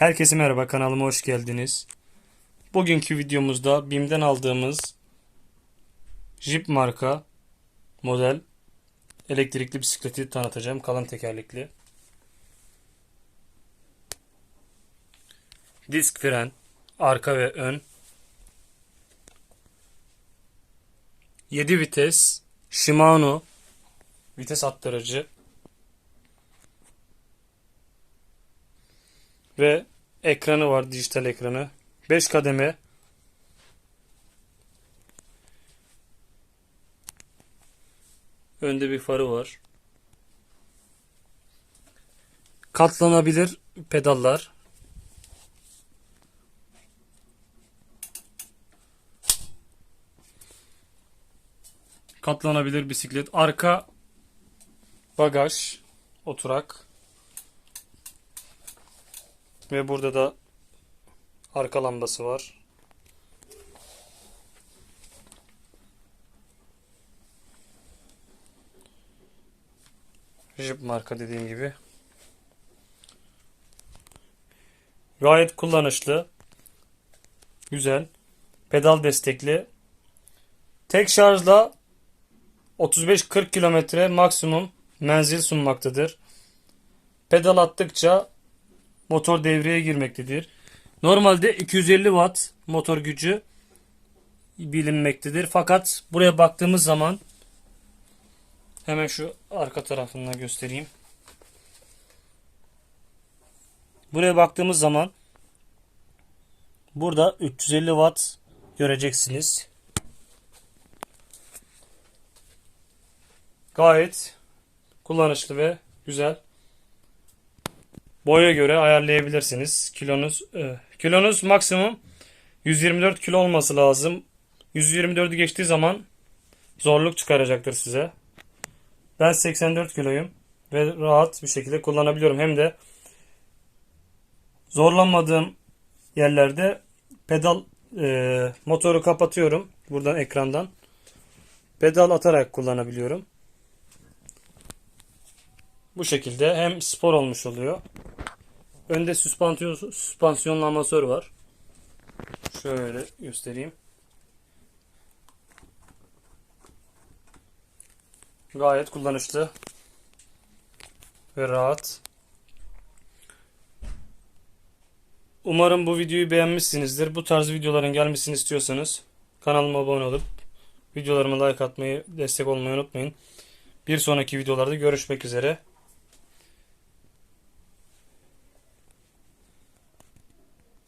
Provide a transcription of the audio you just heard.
Herkese merhaba kanalıma hoş geldiniz. Bugünkü videomuzda BİM'den aldığımız Jeep marka model elektrikli bisikleti tanıtacağım. Kalın tekerlekli. Disk fren, arka ve ön. 7 vites, Shimano vites attırıcı ve ekranı var dijital ekranı. 5 kademe. Önde bir farı var. Katlanabilir pedallar. Katlanabilir bisiklet. Arka bagaj, oturak. Ve burada da arka lambası var. Jeep marka dediğim gibi. Gayet kullanışlı. Güzel. Pedal destekli. Tek şarjla 35-40 kilometre maksimum menzil sunmaktadır. Pedal attıkça motor devreye girmektedir. Normalde 250 watt motor gücü bilinmektedir. Fakat buraya baktığımız zaman hemen şu arka tarafından göstereyim. Buraya baktığımız zaman burada 350 watt göreceksiniz. Gayet kullanışlı ve güzel. Boya göre ayarlayabilirsiniz. Kilonuz e, kilonuz maksimum 124 kilo olması lazım. 124'ü geçtiği zaman zorluk çıkaracaktır size. Ben 84 kiloyum ve rahat bir şekilde kullanabiliyorum. Hem de zorlanmadığım yerlerde pedal e, motoru kapatıyorum buradan ekrandan. Pedal atarak kullanabiliyorum. Bu şekilde hem spor olmuş oluyor. Önde süspansiyon, süspansiyonlu amasör var. Şöyle göstereyim. Gayet kullanışlı ve rahat. Umarım bu videoyu beğenmişsinizdir. Bu tarz videoların gelmesini istiyorsanız kanalıma abone olup videolarıma like atmayı, destek olmayı unutmayın. Bir sonraki videolarda görüşmek üzere.